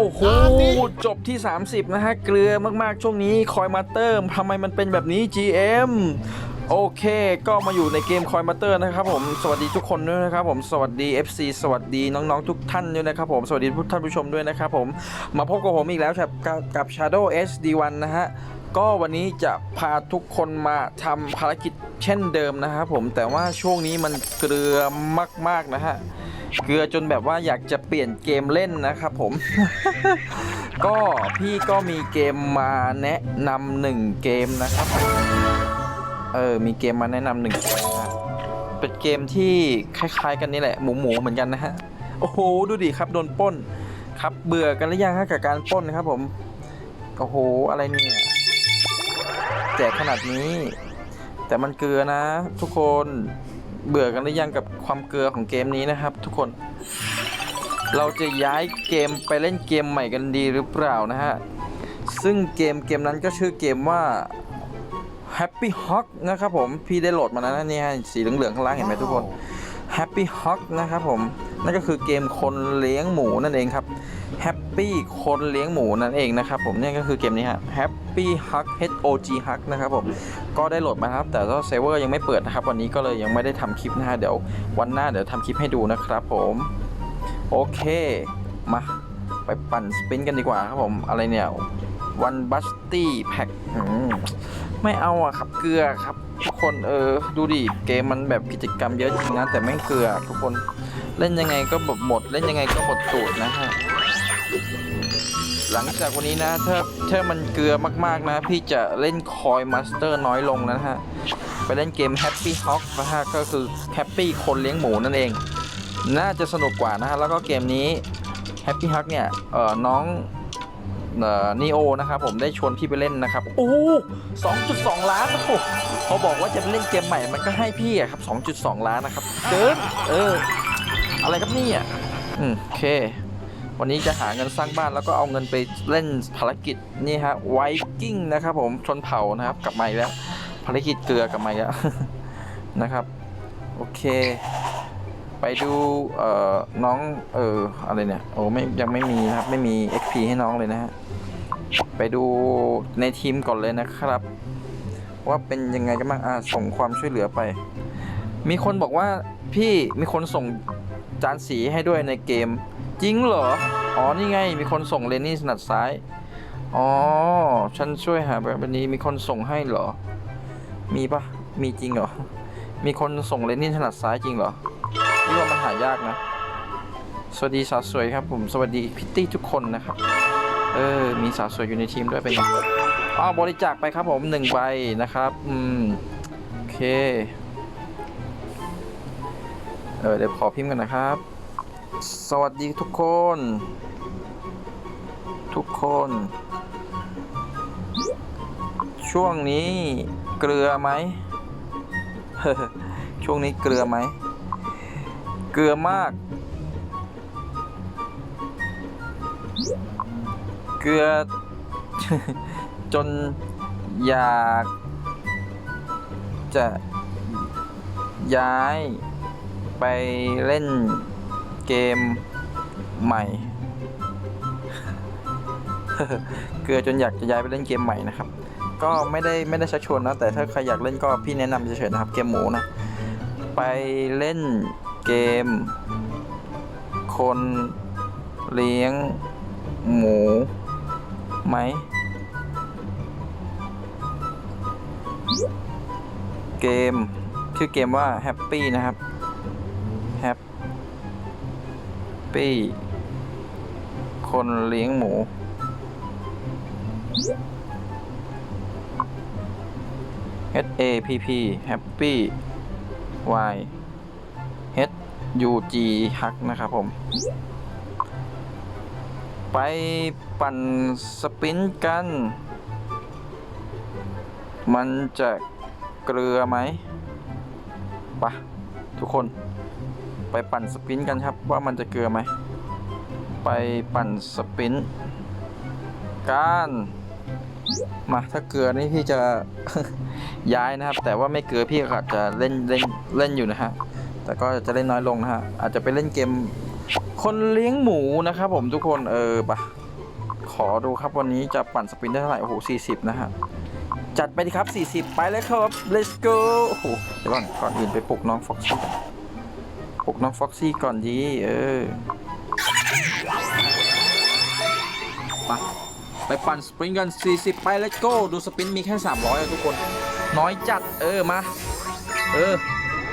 อ้โหจบที่ 30 นะฮะ เกลือมากๆ ช่วงนี้คอยมาเติมทำไมมันเป็นแบบนี้ GM โอเค ก็มาอยู่ในเกมคอยมาเตอร์นะครับผม สวัสดีทุกคนด้วยนะครับผม สวัสดี FC สวัสดีน้องๆทุกท่านด้วยนะครับผม สวัสดีทุกท่านผู้ชมด้วยนะครับผม มาพบกับผมอีกแล้วกับกับ Shadow SD1 นะฮะ ก็วันนี้จะพาทุกคนมาทำภารกิจเช่นเดิมนะครับผมแต่ว่าช่วงนี้มันเกลือมากๆนะฮะเกลือจนแบบว่าอยากจะเปลี่ยนเกมเล่นนะครับผม ก็พี่ก็มีเกมมาแนะนำหนึ่งเกมนะครับ เออมีเกมมาแนะนำหนึ่งเกมนะเป็นเกมที่คล้าย ๆ กันนี่แหละหมูหมูเหมือนกันนะฮะโอ้โหดูดิครับโดนป้น ครับเบื่อกันหรือยังฮะกับการป้นนะครับผมโอ้โหอะไรเนี่ย จกขนาดนี้ แต่มันเกลือนะ ทุกคนเบื่อกันหรือยังกับความเกลือของเกมนี้นะครับ ทุกคน เราจะย้ายเกมไปเล่นเกมใหม่กันดีหรือเปล่านะฮะ ซึ่งเกมเกมนั้นก็ชื่อเกมว่า Happy Hawk นะครับผมพี่ได้โหลดมาแล้วนะนี่ยสีเหลืองๆข้างล่างเห็นไหมทุกคน Happy Hawk นะครับผมนั่นก็คือเกมคนเลี้ยงหมูนั่นเองครับ Happy คนเลี้ยงหมูนั่นเองนะครับผมเนี่ยก็คือเกมนี้ฮะ Happy Hug H O G Hug นะครับผมก็ได้โหลดมาครับ แต่ว่าเซิร์ฟเวอร์ยังไม่เปิดนะครับ วันนี้ก็เลยยังไม่ได้ทำคลิปนะฮะเดี๋ยววันหน้าเดี๋ยวทำคลิปให้ดูนะครับผมโอเคมาไปปั่นสปินกันดีกว่าครับผมอะไรเนี่ยวันบัสตี้แพ็คไม่เอาอะครับเกลือครับ ทุกคนเออดูดิเกมมันแบบกิจกรรมเยอะจริงนะแต่ไม่เกลือทุกคนเล่นยังไงก็แบบหมด เล่นยังไงก็หมดสูตรนะฮะ หลังจากวันนี้นะ ถ้าถ้ามันเกลือมากๆนะ พี่จะเล่นคอยมาสเตอร์น้อยลงนะฮะ ไปเล่นเกม Happy Hawk นะฮะ ก็คือ Happy คนเลี้ยงหมูนั่นเอง น่าจะสนุกกว่านะฮะ แล้วก็เกมนี้ Happy Hawk เนี่ย เอ่อ น้องเอ่อนีโอนะครับผมได้ชวนพี่ไปเล่นนะครับ โอ้สองจุดสองล้านโอ้โหเขาบอกว่าจะไปเล่นเกมใหม่มันก็ให้พี่อะครับ2.2ล้านนะครับเกินเออ อะไรครับนี่อืมโอเค วันนี้จะหาเงินสร้างบ้านแล้วก็เอาเงินไปเล่นภารกิจนี่ฮะไวกิ้งนะครับผมชนเผ่านะครับกลับมาแล้ว ภารกิจเกลือกลับมาแล้วนะครับ โอเค ไปดูเอ่อน้องเอออะไรเนี่ยโอ้ไม่ยังไม่มีนะครับไม่มี XP ให้น้องเลยนะฮะไปดูในทีมก่อนเลยนะครับ ว่าเป็นยังไงกันบ้างอ่าส่งความช่วยเหลือไป มีคนบอกว่าพี่มีคนส่งจานสีให้ด้วยในเกม จริงเหรอ อ๋อ นี่ไง มีคนส่งเลนนี่สนัดซ้าย อ๋อ ฉันช่วยหาแบบนี้ มีคนส่งให้เหรอ มีปะมีจริงเหรอ มีคนส่งเลนนี่ถนัดซ้ายจริงเหรอพี่ว่ามันหายากนะ สวัสดีสาวสวยครับผม สวัสดีพิตตี้ทุกคนนะครับ เออ มีสาวสวยอยู่ในทีมด้วยเป็นอ๋อบริจาคไปครับผมหนึ่งใบนะครับ อืม โอเค เออเดี๋ยวขอพิมพ์กันนะครับ สวัสดีทุกคน ทุกคน ช่วงนี้เกลือไหม ช่วงนี้เกลือไหม เกลือมาก เกลือ จนอยากจะย้ายไปเล่น เกมใหม่ เกลือจนอยากจะย้ายไปเล่นเกมใหม่นะครับ ก็ไม่ได้ไม่ได้ชักชวนนะแต่ถ้าใครอยากเล่นก็พี่แนะนำเฉยๆนะครับเกมหมูนะ ไปเล่นเกม คนเลี้ยงหมูไหมเกมชื่อเกมว่า Happy นะครับ Happy คนเลี้ยงหมู H A P P Happy Y H U G ฮักนะครับผม ไปปั่นสปินกัน มันจะเกลือไหมไปะทุกคน ไปปั่นสปินกันครับว่ามันจะเกลือไหม ไปปั่นสปินกันมาถ้าเกลือนี่พี่จะย้ายนะครับ แต่ว่าไม่เกลือพี่ก็อาจจะเล่นเล่นเล่นอยู่นะฮะแต่ก็จะเล่นน้อยลงนะฮะอาจจะไปเล่นเกมคนเลี้ยงหมูนะครับ ผมทุกคนเออปะขอดูครับวันนี้จะปั่นสปินได้เท่าไหร่โอ้โห40 นะฮะจัดไปดิครับ 40 ไปเลยครับ let's go โอ้โหเดี๋ยวก่อนก่อนอื่นไปปลุกน้องฟ็อกซี่ ปลุกน้องฟ็อกซี่ก่อนดีเออไปไปปั่นสปรินกัน 40 ไป let's go ดูสปรินมีแค่ 300อะทุกคน น้อยจัดเออมา เออ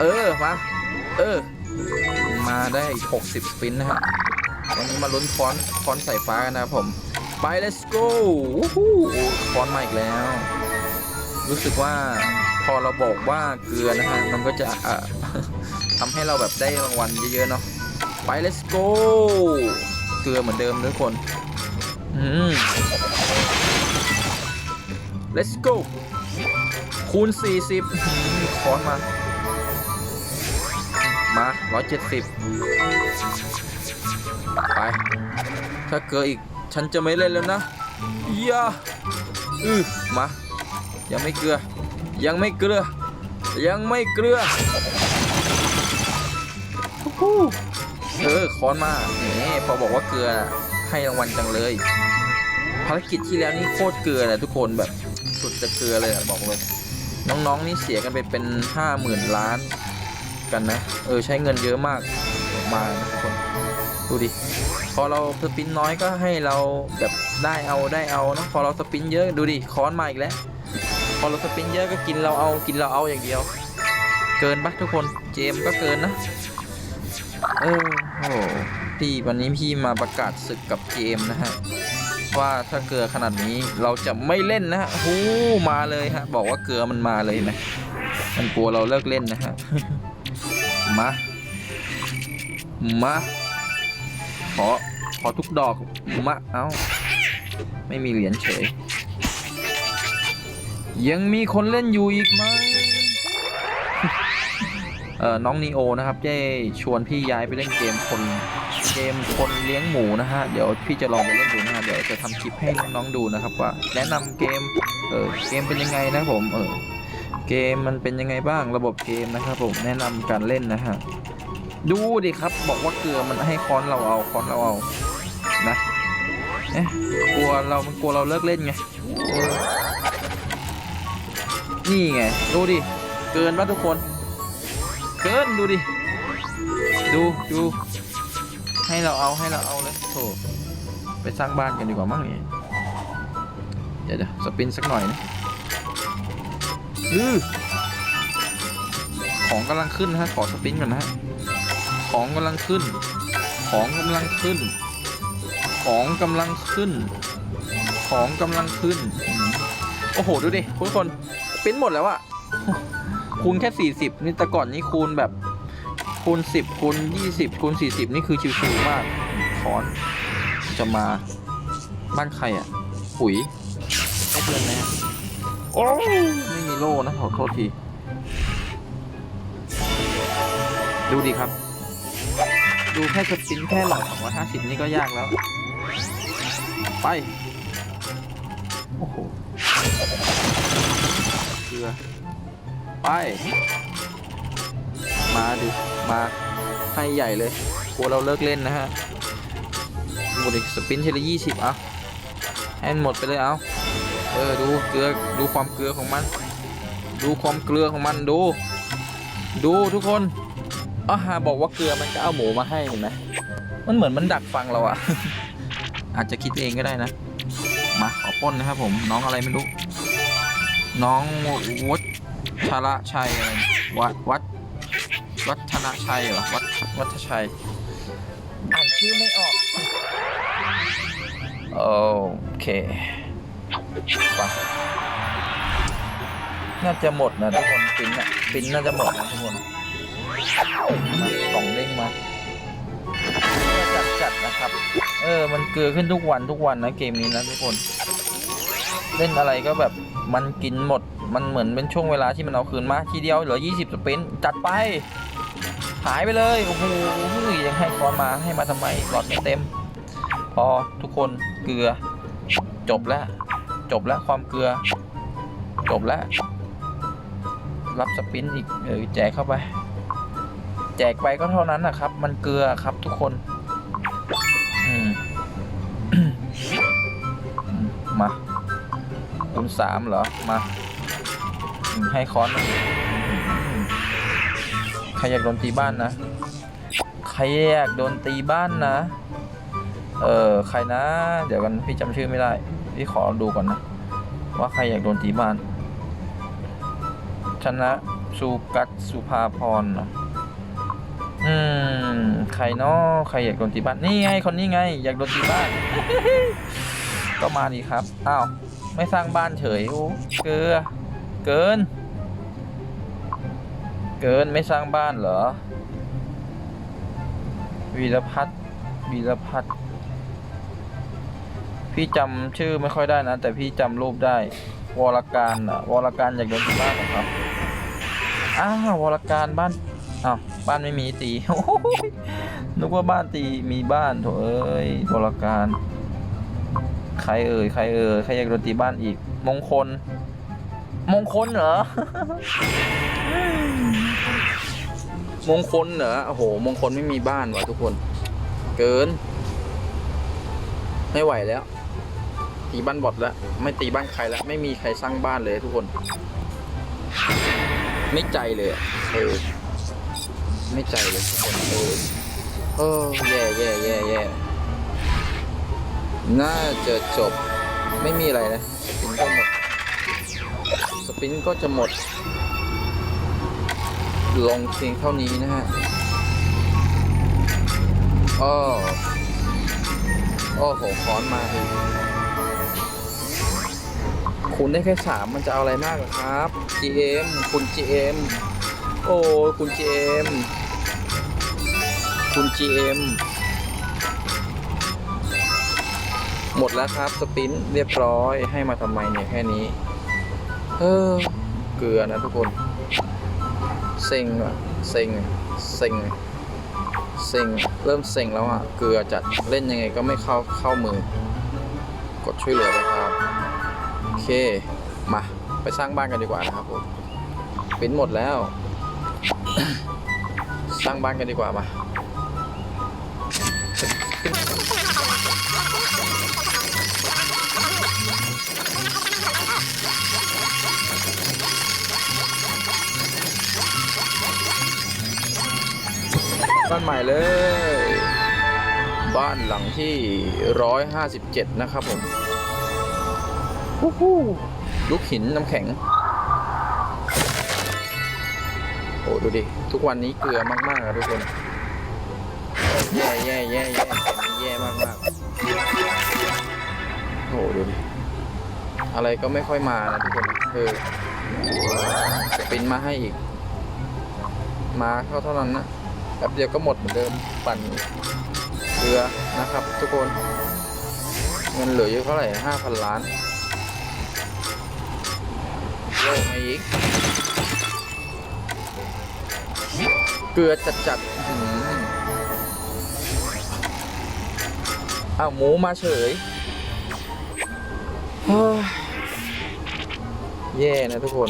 เออ มา เออ มาได้อีก60 สปรินต์นะฮะ วันนี้มาลุ้นฟอนฟอนสายฟ้ากันนะครับผม ไป let's go วู้ฮู้ฟอนมาอีกแล้ว รู้สึกว่าพอเราบอกว่าเกลือนะฮะ มันก็จะอะ ให้เราแบบได้รางวัลเยอะๆเนาะไป let's go เกลือเหมือนเดิมทุกคนอืม let's go คูณ 40อื้อหือคอนมา มา 170 ไป ถ้าเกิดอีก ฉันจะไม่เล่นแล้วนะอย่าอือมา ยังไม่เกลือ ยังไม่เกลือ ยังไม่เกลือ ฮู้เออค้อนมาเนี่พอบอกว่าเกลือให้รางวัลจังเลยภารกิจที่แล้วนี่โคตรเกลือเลยทุกคนแบบสุดจะเกลือเลยอะบอกเลยน้องๆนี่เสียกันไปเป็นห้าหมื่นล้านกันนะ เออใช้เงินเยอะมากมาทุกคนดูดิพอเราสปินน้อยก็ให้เราแบบได้เอาได้เอานะพอเราสปินเยอะดูดิค้อนมาอีกแล้ว พอเราสปินเยอะก็กินเราเอากินเราเอาอย่างเดียว เกินปะทุกคนเจมก็เกินนะ เออโอ้พี่วันนี้พี่มาประกาศศึกกับเจมนะฮะ ว่าถ้าเกลือขนาดนี้เราจะไม่เล่นนะฮะหูมาเลยฮะ บอกว่าเกลือมันมาเลยนะ มันกลัวเราเลิกเล่นนะฮะ มา มา ขอ ขอทุกดอก มา เอ้า ไม่มีเหรียญเฉย ยังมีคนเล่นอยู่อีกไหม เอ่อน้องนีโอนะครับได้ชวนพี่ย้ายไปเล่นเกมคนเกมคนเลี้ยงหมูนะฮะเดี๋ยวพี่จะลองไปเล่นดูนะฮะเดี๋ยวจะทำคลิปให้น้องๆดูนะครับว่า แนะนำเกมเออเกมเป็นยังไงนะผมเออเกมมันเป็นยังไงบ้างระบบเกมนะครับผมแนะนำการเล่นนะฮะดูดิครับบอกว่าเกลือมันให้คอนเราเอาคอนเราเอานะเอ๊ะกลัวเรามันกลัวเราเลิกเล่นไงนี่ไงดูดิเกินป่ะทุกคน เกินดูดิ ดูดูให้เราเอาให้เราเอาเลยโถไปสร้างบ้านกันดีกว่ามั้งนี่เดี๋ยวเดี๋ยวสปินสักหน่อยนะอือของกำลังขึ้นนะฮะขอสปินก่อนนะฮะของกำลังขึ้น ของกำลังขึ้น ของกำลังขึ้น ของกำลังขึ้น โอ้โห ดูดิทุกคนสปินหมดแล้วอะ คูณแค่ 40 นี่แต่ก่อนนี่คูณแบบคูณ 10คูณ20คูณ40 นี่คือชิวๆมากคอนจะมาบ้านใครอะปุ๋ยให้เพื่อนไหมโอ้ไม่มีโล่นะขอโทษที ดูดิครับ ดูแค่สปินแค่หลอด250นี่ก็ยากแล้ว ไป โอ้โหเกลือ ไป มาดิมาให้ใหญ่เลยกลัวเราเลิกเล่นนะฮะหมดอีกสปินทีละยี่สิบเอาให้มันหมดไปเลยเอาเออดูเกลือดูความเกลือของมัน ดูความเกลือของมันดู ดูทุกคนอาหาบอกว่าเกลือมันจะเอาหมูมาให้เห็นไหมมันเหมือนมันดักฟังเราอะอาจจะคิดเองก็ได้นะ มาขอปล้นนะครับผมน้องอะไรไม่รู้ น้องวัด ชาระชัยอะไรวัดวัดวัฒนชัยเหรอวัดวัฒชัย อ่านชื่อไม่ออก โอเคไปน่าจะหมดนะทุกคนปินอะปินน่าจะหมดนะทุกคนมากล่องเด้งมาจัดจัดๆนะครับ เออ มันเกลือขึ้นทุกวันทุกวันนะเกมนี้นะทุกคน เล่นอะไรก็แบบมันกินหมด มันเหมือนเป็นช่วงเวลาที่มันเอาคืนมาทีเดียวเหลือ 20 สปินจัดไป หายไปเลย โอ้โหยังให้คอนมาให้มาทำไมหลอดไม่เต็ม พอทุกคนเกลือ จบแล้ว จบแล้วความเกลือ จบแล้ว รับสปินอีกเออแจกเข้าไป แจกไปก็เท่านั้นนะครับ มันเกลือครับทุกคน อืมมาคูณสามเหรอ มา ให้ค้อนใครอยากโดนตีบ้านนะใครอยากโดนตีบ้านนะ เออใครนะ เดี๋ยวกันพี่จำชื่อไม่ได้ พี่ขอดูก่อนนะ ว่าใครอยากโดนตีบ้าน ชนะสุกัตสุภาพรเหรออืมใครเนาะใครอยากโดนตีบ้านนี่ไงคนนี้ไง อยากโดนตีบ้าน ก็มาดีครับ อ้าว ไม่สร้างบ้านเฉยโอ้เกลือ เกิน เกินไม่สร้างบ้านเหรอ วีรพัฒน์วีรพัฒน์พี่จำชื่อไม่ค่อยได้นะ แต่พี่จำรูปได้ วรการอะวรการอยากโดนตีบ้านเหรอครับ อ้าววรการบ้านอ้าวบ้านไม่มีตีนึกว่าบ้านตีมีบ้านโถเอ้ยวรการ ใครเอ่ยใครเอ่ยใครอยากโดนตีบ้านอีก มงคล มงคลเหรอ มงคลเหรอ โอ้โห มงคลไม่มีบ้านว่ะทุกคน เกิน ไม่ไหวแล้ว ตีบ้านบอดแล้ว ไม่ตีบ้านใครแล้ว ไม่มีใครสร้างบ้านเลยทุกคน ไม่ใจเลยเออไม่ใจเลยทุกคนเออเออแย่แย่แย่แย่น่าจะจบ ไม่มีอะไรนะก็ ปินก็จะหมด ลงเพียงเท่านี้นะฮะอ้อโอ้โหค้อนมาดิคุณได้แค่สามมันจะเอาอะไรมากหรอครับ GM คุณ GM โอ้คุณ GM คุณ GM หมดแล้วครับ สปินเรียบร้อยให้มาทำไมเนี่ยแค่นี้ เออ เกลือนะทุกคน เซ็งอะเซ็งเซ็งเซ็งเริ่มเซ็งแล้วอะเกลือจัดเล่นยังไงก็ไม่เข้าเข้ามือ กดช่วยเหลือไปครับโอเค มา ไปสร้างบ้านกันดีกว่านะครับผมปินหมดแล้ว สร้างบ้านกันดีกว่ามา บ้านใหม่เลย บ้านหลังที่ 157 นะครับผมฮู้ฮู้ลูกหินน้ำแข็ง โอ้ดูดิ ทุกวันนี้เกลือมากๆอะทุกคน แย่แย่แย่แย่เกมนี้แย่มากมากๆโอ้ดูดิ อะไรก็ไม่ค่อยมานะทุกคนเออสปินมาให้อีก มาเข้าเท่านั้นนะ แป๊บเดียวก็หมดเหมือนเดิมปั่นเรือนะครับ ทุกคน เงินเหลืออยู่เท่าไหร่ห้าพันล้านโลกมาอีกเกลือจัดจัดอื้อหือาวหมูมาเฉยเฮ้ยแย่นะทุกคน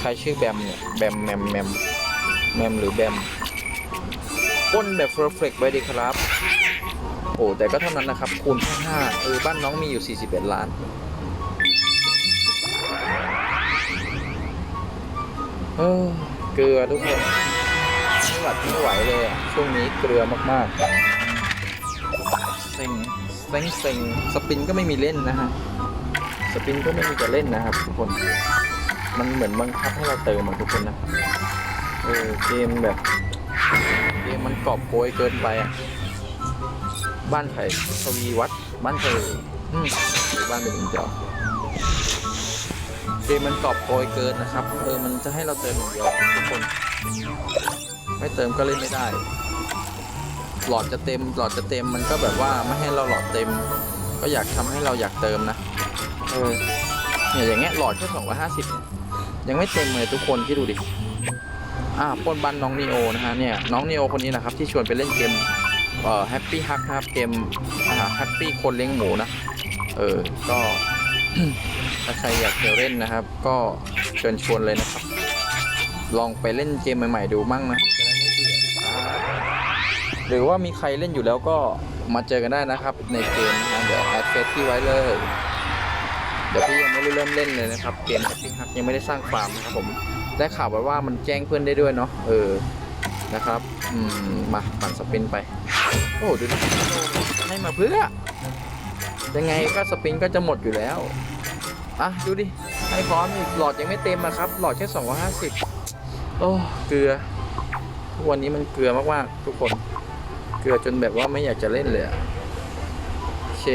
ใครชื่อแบมเนี่ย แบมแมมแมมแมมหรือแบม ปล้นแบบเฟอร์เฟกไว้ดีครับ โอ้แต่ก็เท่านั้นนะครับ คูณแค่ห้าเออบ้านน้องมีอยู่ 41 ล้าน เออเกลือทุกคนไม่หวัดไม่ไหวเลย ช่วงนี้เกลือมากๆเซ็งเซ็งเซ็งสปินก็ไม่มีเล่นนะฮะ สปินก็ไม่มีจะเล่นนะครับทุกคน มันเหมือนบังคับให้เราเติมอะทุกคนนะ เออเกมแบบ มันกอบโกยเกินไปอะ บ้านไผ่ทวีวัดบ้านเธออืมบ้านเป็นเจ้าเกมมันกอบโกยเกินนะครับ เออ มันจะให้เราเติมอย่างเดียวทุกคน ไม่เติมก็เล่นไม่ได้ หลอดจะเต็ม หลอดจะเต็ม มันก็แบบว่าไม่ให้เราหลอดเต็ม ก็อยากทำให้เราอยากเติมนะ เออ เนี่ยอย่างเงี้ยหลอดแค่สองร้อยห้าสิบยังไม่เต็มเลยทุกคนที่ดูดิ อ่าป้นบันน้องนีโอนะฮะเนี่ยน้องนีโอคนนี้นะครับที่ชวนไปเล่นเกมเอ่อแฮปปี้ฮักนะครับเกมอ่าแฮปปี้คนเลี้ยงหมูนะเออก็ถ้าใครอยากจะเล่นนะครับ ก็เชิญชวนเลยนะครับ ลองไปเล่นเกมใหม่ ๆ ดูมั่งนะหรือว่ามีใครเล่นอยู่แล้วก็มาเจอกันได้นะครับ ในเกมนะเดี๋ยวแอดเฟซที่ไว้เลยเดี๋ยวพี่ยังไม่ได้เริ่มเล่นเลยนะครับ เกมแอปปี้ฮักยังไม่ได้สร้างฟาร์มนะครับผม ได้ข่าวไว้ว่ามันแจ้งเพื่อนได้ด้วยเนาะเออนะครับอืมมาปั่นสปินไป โอ้ดูดิให้มาเพื่อยังไงก็สปินก็จะหมดอยู่แล้วอะดูดิให้พร้อมอีกหลอดยังไม่เต็มอะครับ หลอดแค่250โอ้เกลือทุกวันนี้มันเกลือมากๆทุกคน เกลือจนแบบว่าไม่อยากจะเล่นเลยอะโอเค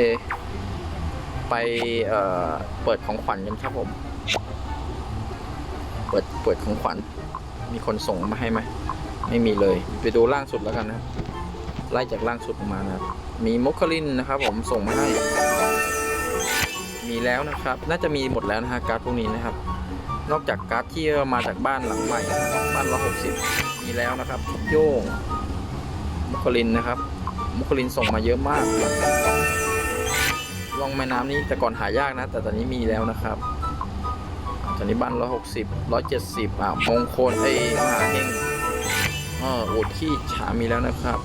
ไปเอ่อเปิดของขวัญกันครับผม เปิดเปิดของขวัญ มีคนส่งมาให้ไหมไม่มีเลย ไปดูล่างสุดแล้วกันนะครับ ไล่จากล่างสุดลงมานะครับ มีมอคคลินนะครับ ผมส่งมาให้ มีแล้วนะครับ น่าจะมีหมดแล้วนะฮะการ์ดพวกนี้นะครับ นอกจากการ์ดที่มาจากบ้านหลังใหม่นะครับบ้านละหกสิบมีแล้วนะครับ โย่งมอคคลินนะครับมอคคลินส่งมาเยอะมากลองแม่น้ำนี่แต่ก่อนหายากนะ แต่ตอนนี้มีแล้วนะครับ ตอนนี้บ้านร้อยหกสิบร้อยเจ็ดสิบอะมงคลไอ้มหาเฮงเออโอดขี้ฉามีแล้วนะครับ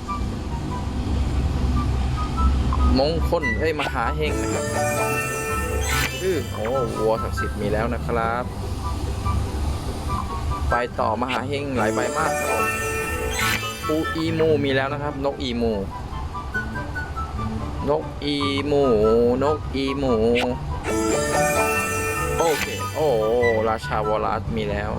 มงคลเอ้มหาเฮงนะครับชื่อโอ้วัวศักดิ์สิทธิ์มีแล้วนะครับ ไปต่อมหาเฮงหลายใบมากครับปูอีมูมีแล้วนะครับ นกอีมู นกอีมู นกอีมู โอ้ราชาวรัสมีแล้ว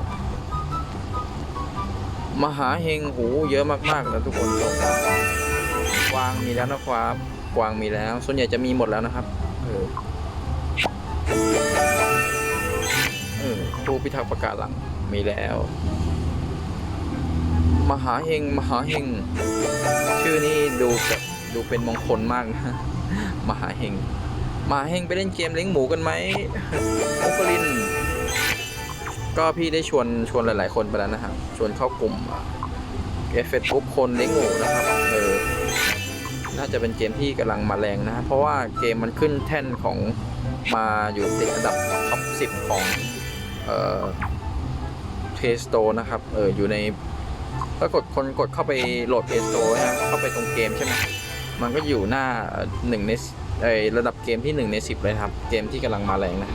มหาเฮงหูเยอะมากๆแล้วทุกคนส่งมากวางมีแล้วนะครับ กวางมีแล้ว ส่วนใหญ่จะมีหมดแล้วนะครับเออเออผู้พิทักษ์ประกาศหลังมีแล้ว มหาเฮงมหาเฮงชื่อนี้ดูแบบดูเป็นมงคลมากนะ มหาเฮง มาเฮงไปเล่นเกมเลี้ยงหมูกันไหมโอปลิน ก็พี่ได้ชวนชวนหลาย ๆ คนไปแล้วนะครับ ชวนเข้ากลุ่มเอฟเฟซบุ๊กคนเลี้ยงหมูนะครับ เออ น่าจะเป็นเกมที่กำลังมาแรงนะ เพราะว่าเกมมันขึ้นแท่นของมาอยู่ติดอันดับท็อป 10 ของ เอ่อ Play Store นะครับ เออ อยู่ในก็กดคนกดเข้าไปโหลด Play Store นะเข้าไปตรงเกมใช่ไหมมันก็อยู่หน้าหนึ่งใน ไอระดับเกมที่หนึ่งในสิบเลยครับ เกมที่กำลังมาแรงนะ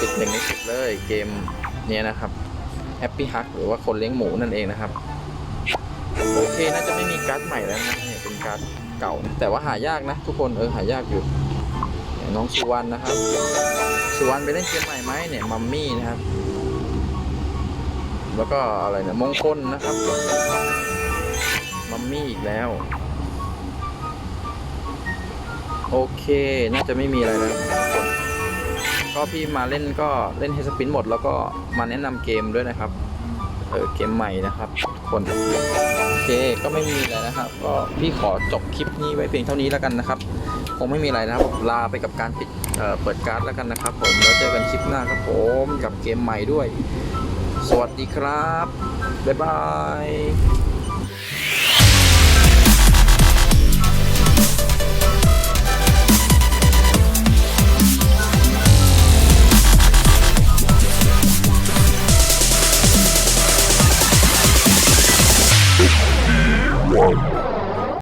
ติดหนึ่งในสิบเลยเกมเนี้ยนะครับ Happy Hug หรือว่าคนเลี้ยงหมูนั่นเองนะครับ โอเคน่าจะไม่มีการ์ดใหม่แล้วนะเนี่ยเป็นการ์ดเก่า แต่ว่าหายากนะ ทุกคนเออหายากอยู่น้องสุวรรณนะครับ สุวรรณไปเล่นเกมใหม่ไหมเนี่ยมัมมี่นะครับ แล้วก็อะไรเนี่ยมงคลนะครับ มัมมี่อีกแล้ว โอเคน่าจะไม่มีอะไรแล้วก็พี่มาเล่นก็เล่นเฮสปินหมดแล้วก็มาแนะนำเกมด้วยนะครับเออเกมใหม่นะครับทุกคนโอเคก็ไม่มีอะไรนะครับ ก็พี่ขอจบคลิปนี้ไว้เพียงเท่านี้แล้วกันนะครับ คงไม่มีอะไรนะครับลาไปกับการปิดเอ่อเปิดการ์ดแล้วกันนะครับ ผมแล้วเจอกันคลิปหน้าครับผมกับเกมใหม่ด้วย สวัสดีครับบ๊ายบาย one.